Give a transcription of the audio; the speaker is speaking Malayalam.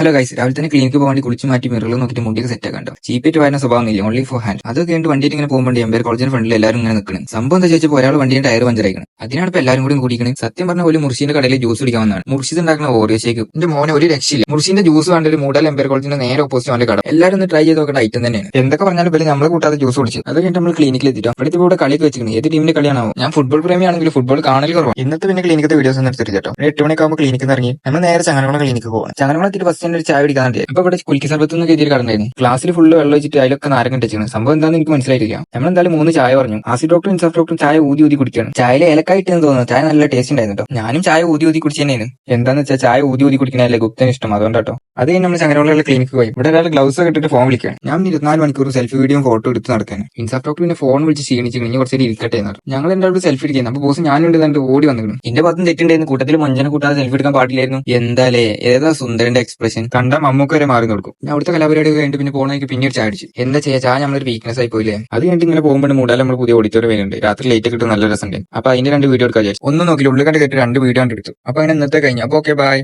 ഹലോ ഗൈസ് രാവിലെ തന്നെ ക്ലിനിക്ക് പോകാൻ വേണ്ടി കുളിച്ച് മാറ്റി മിററിൽ നോക്കിയിട്ട് മുടിയൊക്കെ സെറ്റ് ആക്കണ്ടോ ചീപ്പേറ്റ് വരുന്ന സ്വഭാവം ഇല്ല ഓൺലി ഫോർ ഹാൻഡ് അത് കഴിഞ്ഞിട്ട് വണ്ടിയിൽ ഇങ്ങനെ പോകുമ്പോൾ എംപയർ കോളേജിന്റെ ഫ്രണ്ടിൽ എല്ലാവരും ഇങ്ങനെ നിൽക്കണം. സംഭവം എന്താ ചോദിച്ചപ്പോൾ ഒരാൾ വണ്ടിയുടെ ടയർ പഞ്ചറായിക്കണം. അതിനാണ് ഇപ്പോൾ എല്ലാവരും കൂടി കൂടിക്കണം സത്യം പറഞ്ഞ പോലും മുർഷിന്റെ കടയിൽ ജ്യൂസ് കുടിക്കാൻ വന്നതാണ്. ഉണ്ടാക്കുന്ന ഓറിയോ ഷേക്ക് എന്റെ മോനെ ഒരു രക്ഷയില്ല. മുർഷിന്റെ ജ്യൂസ് വേണ്ട ഒരു മൂടാൽ എംപയർ കോളേജിന്റെ നേരെ ഓപ്പോസിറ്റ് അവന്റെ കട. എല്ലാവരും ഒന്ന് ട്രൈ ചെയ്ത് നോക്കേണ്ട ഐറ്റം തന്നെയാണ്. എന്തൊക്കെ പറഞ്ഞാലും പിന്നെ നമ്മളെ കൂട്ടാതെ ജ്യൂസ് കുടിച്ചു. അത് കഴിഞ്ഞിട്ട് നമ്മൾ ക്ലിനിക്കിൽ എത്തിട്ടോ. അവിടെ ഇവിടെ കളിയൊക്കെ വെച്ചിരിക്കുന്നത് ഏത് ടീമിന്റെ കളിയാണോ ഞാൻ ഫുട്ബോൾ പ്രേമിയാണെങ്കിൽ ഫുട്ബോൾ കാണൽ കുറവാണ് ഇന്നത്തെ പിന്നെ ക്ലിനിക്കത്തെ വീഡിയോസ് ഒന്നും എടുത്തിട്ട് എട്ട് മണിക്കാകുമ്പോൾ ക്ലിനിക്കിൽ ഇറങ്ങി. നമ്മൾ നേരെ ചങ്ങനകുളം ക്ലിനിക്ക് പോകണം. ചങ്ങനകുളത്തിൽ എത്തിയിട്ട് ബസ് ഒരു ചായ പിടിക്കാറുണ്ട് അപ്പൊ ഇവിടെ കുലിക്ക് സർബത്ത് എന്ന് എഴുതിയൊരു കടന്നായിരുന്നു ക്ലാസ്സിൽ ഫുള്ള് വെള്ളം വെച്ചിട്ട് അതിലൊക്കെ നാരങ്ങ ഇട്ടിരിക്കുന്നത് സംഭവം എന്താണെന്ന് എനിക്ക് മനസ്സിലായിട്ടില്ല. നമ്മൾ എന്തായാലും മൂന്ന് ചായ പറഞ്ഞു. ആസിഡ് ഡോക്ടറും ഇൻസാഫ് ഡോക്ടറും ചായ ഊതി ഊതി കുടിക്കുകയാണ് ചായയിൽ ഇലക്കായിട്ട് എന്ന് തോന്നുന്നു. ചായ നല്ല ടേസ്റ്റ് ഉണ്ടായിരുന്നു ഞാനും ചായ ഊതി ഊതി കുടിച്ചു തന്നെയാണ് എന്താന്ന് വെച്ചാൽ ചായ ഊതി ഊതി കുടിക്കണല്ലേ ഗുപ്തന് ഇഷ്ടം. അതുകൊണ്ടാട്ടോ അത് കഴിഞ്ഞ് നമ്മൾ ചങ്ങനോളിലെ ക്ലിനിക്ക് പോയി. ഇവിടെ ഒരാൾ ഗ്ലൗസ് ഒക്കെ ഇട്ടിട്ട് ഫോൺ വിളിക്കാൻ ഞാൻ ഇരുപത്തിനാല് മണിക്കൂർ സെൽഫി വീഡിയോ ഫോട്ടോ എടുത്ത് നടക്കാൻ ഇൻസാഫ് ഡോക്ടർ പിന്നെ ഫോൺ വിളിച്ച് ക്ഷീണിച്ച് കഴിഞ്ഞ് കുറച്ച് നേരം ഇരിക്കട്ടെ എന്ന് പറഞ്ഞു. ഞങ്ങൾ അടുത്ത് സെൽഫി എടുക്കുന്നത് അപ്പൊ ബോസ് ഞാനുണ്ട് എന്നിട്ട് ഓടി വന്നിരുന്നു എന്റെ ഭാഗത്തും തെറ്റുണ്ടായിരുന്നു. കൂട്ടത്തിൽ മഞ്ചന കൂട്ടാതെ സെൽഫി എടുക്കാൻ പാടില്ലായിരുന്നു. എന്താലേ? ഏതാ സുന്ദരന്റെ എക്സ്പ്രഷൻ കണ്ട മമ്മൂക്ക് വരെ മാറി കൊടുക്കും ഞാൻ അവിടുത്തെ കലാപരിപാടി കഴിഞ്ഞിട്ട് പിന്നെ പോകണമെങ്കിൽ പിന്നെ ഒരു ചായ എന്താ ചെയ്യാ? ചാ നമ്മളൊരു വീക്ക്നെസ് ആയി പോയില്ലേ? അത് കഴിഞ്ഞിട്ട് ഇങ്ങനെ പോകുമ്പോൾ മൂടാലും നമ്മൾ പുതിയ ഓഡിറ്റോറിയം വരുന്നുണ്ട്. രാത്രി ലേറ്റ് കിട്ടും നല്ല രസമുണ്ട്. അപ്പൊ അതിന്റെ രണ്ട് വീഡിയോ എടുക്കാൻ ഒന്ന് നോക്കി നോക്കില്ല. ഉള്ളിൽ കണ്ട് കേട്ട് രണ്ട് വീഡിയോ കണ്ടെടുത്തു അപ്പൊ അങ്ങനെ ഇന്നത്തെ കഴിഞ്ഞു. അപ്പൊ ഓക്കെ ബൈ